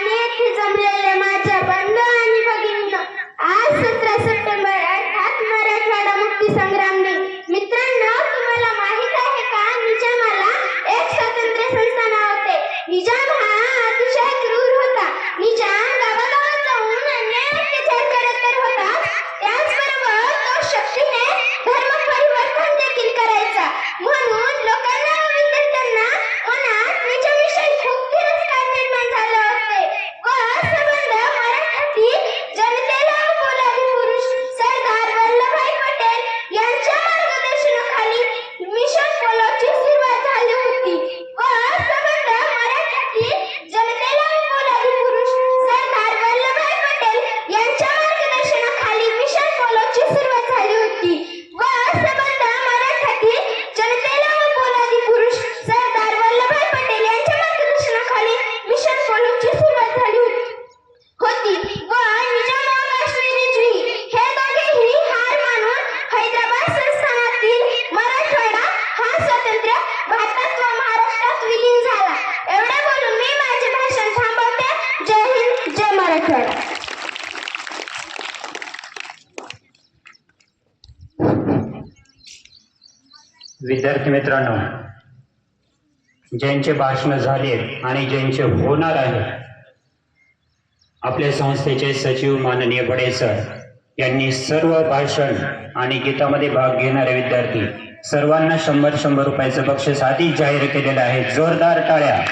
पाण्यात जमलेले विद्यार्थी मित्रांनो ज्यांचे भाषण झाले आणि ज्यांचे होणार आहे आपल्या संस्थेचे सचिव माननीय बडे सर यांनी सर्व भाषण आणि गीतामध्ये भाग घेणारे विद्यार्थी सर्वांना शंभर शंभर रुपयाचं बक्षीस आधीच जाहीर केलेलं आहे. जोरदार टाळ्या.